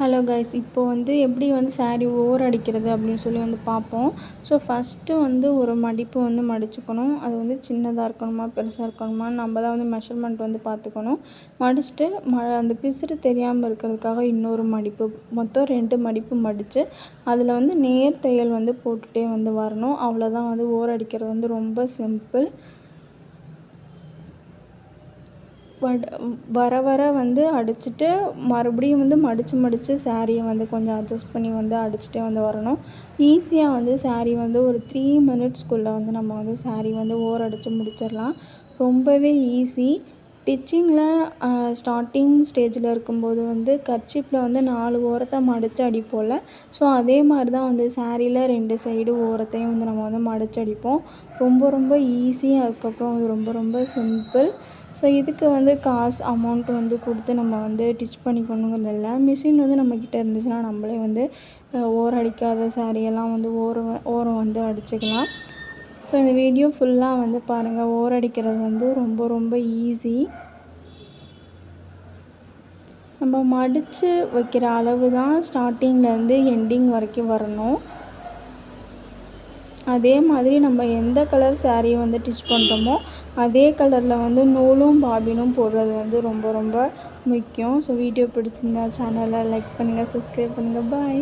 Hello guys இப்போ வந்து எப்படி வந்து சாரீ ஓர் அடிக்கிறது அப்படின்னு சொல்லி வந்து பார்ப்போம். ஸோ ஃபஸ்ட்டு வந்து ஒரு மடிப்பு வந்து மடிச்சுக்கணும். அது வந்து சின்னதாக இருக்கணுமா பெருசாக இருக்கணுமா நம்ம தான் வந்து மெஷர்மெண்ட் வந்து பார்த்துக்கணும். மடிச்சுட்டு ம அந்த பிசுறு தெரியாமல் இருக்கிறதுக்காக இன்னொரு மடிப்பு மொத்தம் ரெண்டு மடிப்பு மடித்து அதில் வந்து நேர் தையல் வந்து போட்டுகிட்டே வந்து வரணும். அவ்வளோதான் வந்து ஓர் அடிக்கிறது வந்து ரொம்ப சிம்பிள் பட் வர வர வந்து அடிச்சுட்டு மறுபடியும் வந்து மடித்து மடித்து சாரியை வந்து கொஞ்சம் அட்ஜஸ்ட் பண்ணி வந்து அடிச்சுட்டே வந்து வரணும். ஈஸியாக வந்து சாரீ வந்து ஒரு த்ரீ மினிட்ஸ்க்குள்ளே வந்து நம்ம வந்து சாரீ வந்து ஓர் அடித்து முடிச்சிடலாம். ரொம்பவே ஈஸி ஸ்டிச்சிங்கில் ஸ்டார்டிங் ஸ்டேஜில் இருக்கும்போது வந்து கர்ச்சிப்பில் வந்து நாலு ஓரத்தை மடித்து அடிப்போம்ல. ஸோ அதே மாதிரி தான் வந்து சாரியில் ரெண்டு சைடு ஓரத்தையும் வந்து நம்ம வந்து மடித்து அடிப்போம். ரொம்ப ரொம்ப ஈஸி அதுக்கப்புறம் ரொம்ப ரொம்ப சிம்பிள் ஸோ இதுக்கு வந்து காசு அமௌண்ட் வந்து கொடுத்து நம்ம வந்து டிச் பண்ணிக்கணுங்கிறது இல்லை. மிஷின் வந்து நம்மக்கிட்ட இருந்துச்சுன்னா நம்மளே வந்து ஓரடிக்காத சாரியெல்லாம் வந்து ஓரம் ஓரம் வந்து அடிச்சுக்கலாம். ஸோ இந்த வீடியோ ஃபுல்லாக வந்து பாருங்கள் ஓரடிக்கிறது வந்து ரொம்ப ரொம்ப ஈஸி நம்ம மடித்து வைக்கிற அளவு தான் ஸ்டார்டிங்லேருந்து எண்டிங் வரைக்கும் வரணும். அதே மாதிரி நம்ம எந்த கலர் சாரியை வந்து டிச் பண்ணுறோமோ அதே கலரில் வந்து நூலும் பாபினும் போடுறது வந்து ரொம்ப ரொம்ப முக்கியம். ஸோ வீடியோ பிடிச்சிருந்தா சேனலை லைக் பண்ணுங்கள் சப்ஸ்கிரைப் பண்ணுங்கள் பாய்